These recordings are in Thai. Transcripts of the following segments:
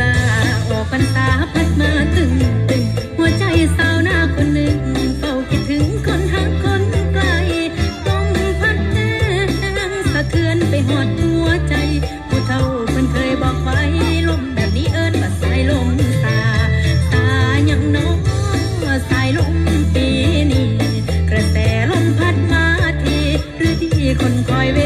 ลาออกพรนตาพัดมาตึงตึงหัวใจสาวหน้าคนหนึ่งเฝ้าคิดถึงคนหักคนไกลลมพัดแรงสะเทือนไปหอดหัวใจ ผู้เฒ่าเพิ่นเคยบอกไว้ลมแบบนี้เอิญนว่าสายลมตาตายังน้องสายลมปีนี้กระแสลมพัดมาทีหรือที่คนคอยเว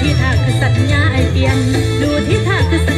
ที่ท่าคือสัญญาไอเตียน ดูที่ท่าคือ